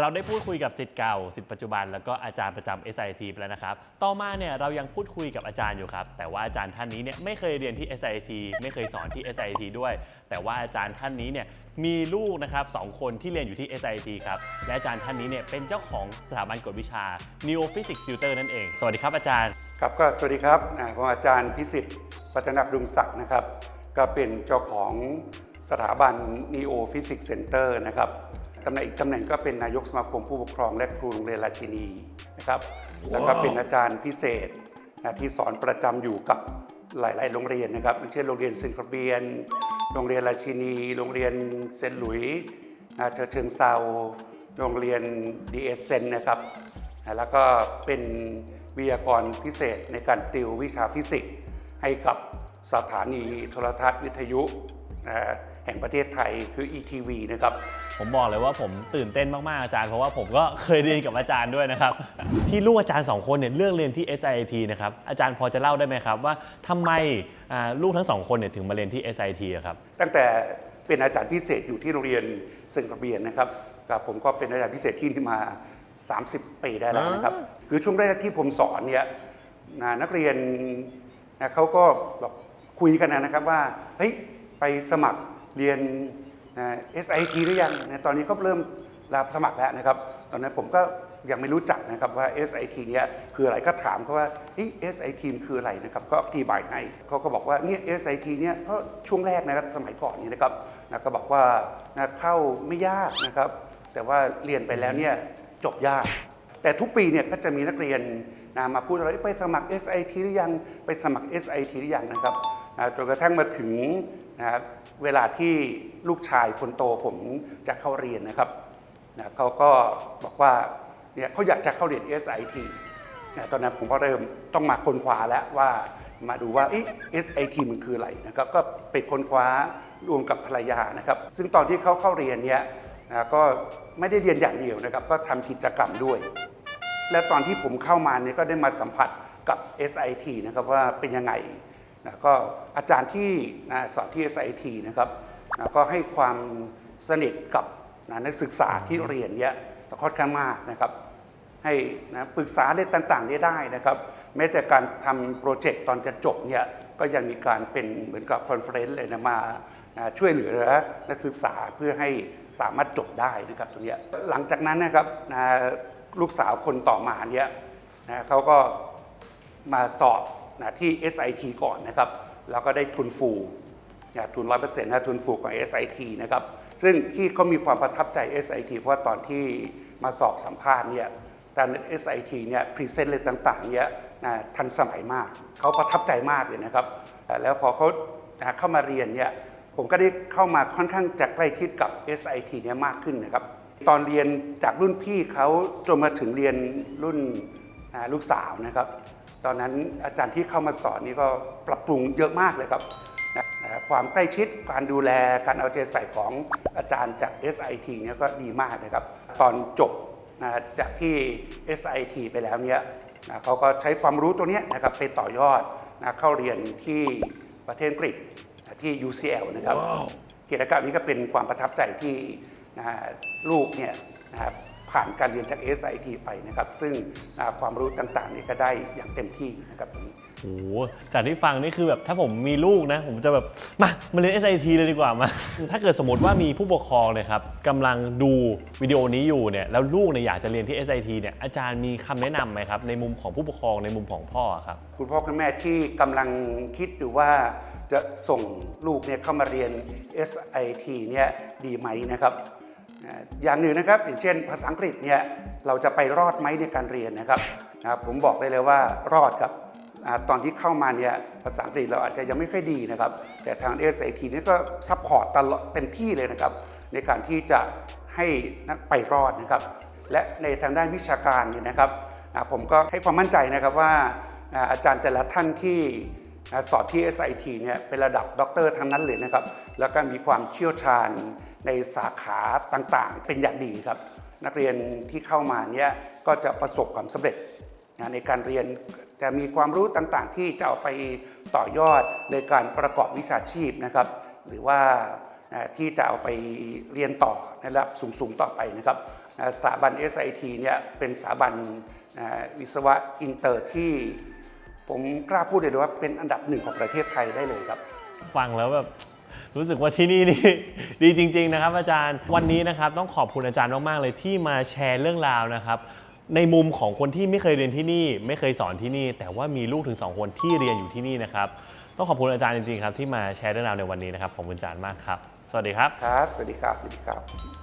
เราได้พูดคุยกับสิทธิ์เก่าสิทธิ์ปัจจุบันแล้วก็อาจารย์ประจำ SIT ไปแล้วนะครับ ต่อมาเนี่ยเรายังพูดคุยกับอาจารย์อยู่ครับ แต่ว่าอาจารย์ท่านนี้เนี่ยไม่เคยเรียนที่ SIT ไม่เคยสอนที่ SIT ด้วย แต่ว่าอาจารย์ท่านนี้เนี่ยมีลูกนะครับสองคนที่เรียนอยู่ที่ SIT ครับและอาจารย์ท่านนี้เนี่ยเป็นเจ้าของสถาบันกวดวิชา Neo Physics Tutor นั่นเอง สวัสดีครับอาจารย์ครับก็สวัสดีครับผมอาจารย์พิสิทธิ์พัฒนาดุงศักดิ์นะครับ ก็เป็นเจ้าของสถาบัน Neo Physics Center นะครับ ตำแหน่งอีกตำแหน่งก็เป็นนายกสมาคมผู้ปกครองและครูโรงเรียนราชินีนะครับ แล้วก็เป็นอาจารย์พิเศษนะที่สอนประจำอยู่กับหลาย ๆ โรงเรียนนะครับอย่างเช่นโรงเรียนเซนต์คาเบียนโรงเรียนราชินี โรงเรียนเซนต์หลุยส์นะเชิงเซาโรงเรียนดีเอเซนนะครับแล้วก็เป็นวิทยากรพิเศษในการติววิชาฟิสิกส์ให้กับสถานีโทรทัศน์วิทยุนะฮะ แห่งประเทศไทยคือ ETV นะครับ ผมบอกเลยว่าผมตื่นเต้นมาก ๆ อาจารย์ เพราะว่าผมก็เคยเรียนกับอาจารย์ด้วยนะครับ ที่ลูกอาจารย์สองคนเนี่ยเลือกเรียนที่ SIT นะครับ อาจารย์พอจะเล่าได้ไหมครับ ว่าทำไมอ่าลูกทั้งสองคนเนี่ยถึงมาเรียนที่ SIT อะครับตั้งแต่เป็นอาจารย์พิเศษอยู่ที่โรงเรียนเซนต์กระเบียนนะครับกับผมก็เป็นอาจารย์พิเศษที่นี่มา 30 ปีได้แล้วนะครับคือช่วงแรกที่ผมสอนเนี่ยนะนักเรียนนะเขาก็แบบคุยกันนะครับว่าเฮ้ยไปสมัคร เรียน SIT หรือยังนะตอนนี้ก็เริ่มรับสมัครแล้วนะครับ ตอนนั้นผมก็ยังไม่รู้จักนะครับว่า SIT เนี่ยคืออะไรก็ถามเขาว่าเฮ้ย SIT คืออะไรนะครับก็อธิบายให้เขาก็บอกว่าเนี่ย SIT เนี่ยก็ช่วงแรกนะครับสมัยก่อนนี้นะครับนะก็บอกว่านะเข้าไม่ยากนะครับ แต่ว่าเรียนไปแล้วเนี่ยจบยาก แต่ทุกปีเนี่ยก็จะมีนักเรียนนะมาพูดว่าเอ้ยไปสมัคร SIT หรือยังไปสมัคร SIT หรือยังนะครับนะจนกระทั่งมาถึงนะครับ เวลาที่ลูกชายคนโตผมจะเข้าเรียนนะครับนะเขาก็บอกว่าเนี่ยเขาอยากจะเข้าเรียน SIT นะตอนนั้นผมก็เริ่มต้องมาค้นคว้าแล้วว่ามาดูว่าเอ SIT มันคืออะไรนะครับก็ไปค้นคว้ารวมกับภรรยานะครับ ซึ่งตอนที่เขาเข้าเรียนเนี่ยนะก็ไม่ได้เรียนอย่างเดียวนะครับ ก็ทำกิจกรรมด้วย และตอนที่ผมเข้ามาเนี่ยก็ได้มาสัมผัสกับ SIT นะครับว่าเป็นยังไง นะก็อาจารย์ที่นะสอนที่ SIT นะครับนะก็ให้ความสนิทกับนะนักศึกษาที่เรียนเนี่ยค่อนข้างมากนะครับ ให้นะปรึกษาเรื่องต่างๆได้ได้นะครับ แม้แต่การทำโปรเจกต์ตอนจะจบเนี่ยก็ยังมีการเป็นเหมือนกับคอนเฟรนซ์เลยนะมานะช่วยเหลือนักศึกษาเพื่อให้สามารถจบได้นะครับตรงเนี้ยหลังจากนั้นนะครับนะลูกสาวคนต่อมาเนี่ยนะเขาก็มาสอบ นะที่ SIT ก่อนนะครับแล้วก็ได้ทุนฟูนะทุน100%นต์นะทุนฟูของ SIT นะครับซึ่งที่เขามีความประทับใจ SIT เพราะว่าตอนที่มาสอบสัมภาษณ์เนี่ยตอน SIT เนี่ยพรีเซนต์เลยต่างๆเนี่ยนะทันสมัยมากเขาประทับใจมากเลยนะครับ แล้วพอเขานะเข้ามาเรียนเนี่ยผมก็ได้เข้ามาค่อนข้างจะใกล้ชิดกับ SIT เนี่ยมากขึ้นนะครับ ตอนเรียนจากรุ่นพี่เขาจนมาถึงเรียนรุ่นลูกสาวนะครับ ตอนนั้นอาจารย์ที่เข้ามาสอนนี่ก็ปรับปรุงเยอะมากเลยครับนะนะความใกล้ชิดการดูแลการเอาใจใส่ของอาจารย์จาก SIT เนี่ยก็ดีมากนะครับ ตอนจบนะจากที่ SIT ไปแล้วเนี่ยนะเขาก็ใช้ความรู้ตัวเนี้ยนะครับไปต่อยอดนะเข้าเรียนที่ประเทศอังกฤษที่ UCL นะครับกิจกรรมนี้ก็เป็นความประทับใจที่นะฮะลูกเนี่ยนะครับ ผ่านการเรียนจาก SIT ไปนะครับ ซึ่งอ่าความรู้ต่างๆนี่ก็ได้อย่างเต็มที่นะครับตรงนี้โอ้โหจากที่ฟังนี่คือแบบถ้าผมมีลูกนะ ผมจะแบบ มามาเรียน SIT เลยดีกว่ามา ถ้าเกิดสมมติว่ามีผู้ปกครองเนะครับกำลังดูวิดีโอนี้อยู่เนี่ยแล้วลูกเนี่ยอยากจะเรียนที่ SIT เนี่ยอาจารย์มีคำแนะนำไหมครับ ในมุมของผู้ปกครองในมุมของพ่อครับคุณพ่อคุณแม่ที่กำลังคิดอยู่ว่าจะส่งลูกเนี่ยเข้ามาเรียน SIT เนี่ยดีไหมนะครับ อย่างหนึ่งนะครับอย่างเช่นภาษาอังกฤษเนี่ยเราจะไปรอดไหมในการเรียนนะครับนะครับ ผมบอกได้เลยว่ารอดครับตอนที่เข้ามาเนี่ยภาษาอังกฤษเราอาจจะยังไม่ค่อยดีนะครับ แต่ทาง SIT นี่ก็ซัพพอร์ตตลอดเต็มที่เลยนะครับ ในการที่จะให้นักไปรอดนะครับ และในทางด้านวิชาการเนี่ยนะครับผมก็ให้ความมั่นใจนะครับว่าอาจารย์แต่ละท่านที่ สอนที่ SIT เนี่ยเป็นระดับด็อกเตอร์ทั้งนั้นเลยนะครับ แล้วก็มีความเชี่ยวชาญในสาขาต่างๆ เป็นอย่างดีครับ นักเรียนที่เข้ามาเนี่ยก็จะประสบความสำเร็จในการเรียนจะมีความรู้ต่างๆ ที่จะเอาไปต่อยอดในการประกอบวิชาชีพนะครับ หรือว่าที่จะเอาไปเรียนต่อในระดับสูงๆต่อไปนะครับสถาบัน SIT เนี่ยเป็นสถาบันวิศวะอินเตอร์ที่ ผมกล้าพูดเลยว่าเป็นอันดับหนึ่งของประเทศไทยได้เลยครับ ฟังแล้วแบบรู้สึกว่าที่นี่นี่ ดีจริง ๆ นะครับ อาจารย์วันนี้นะครับต้องขอบคุณอาจารย์มากๆเลยที่มาแชร์เรื่องราวนะครับ ในมุมของคนที่ไม่เคยเรียนที่นี่ ไม่เคยสอนที่นี่ แต่ว่ามีลูกถึง 2 คนที่เรียนอยู่ที่นี่นะครับต้องขอบคุณอาจารย์จริงๆครับที่มาแชร์เรื่องราวในวันนี้นะครับขอบคุณอาจารย์มากครับ สวัสดีครับ ครับ สวัสดีครับ สวัสดีครับ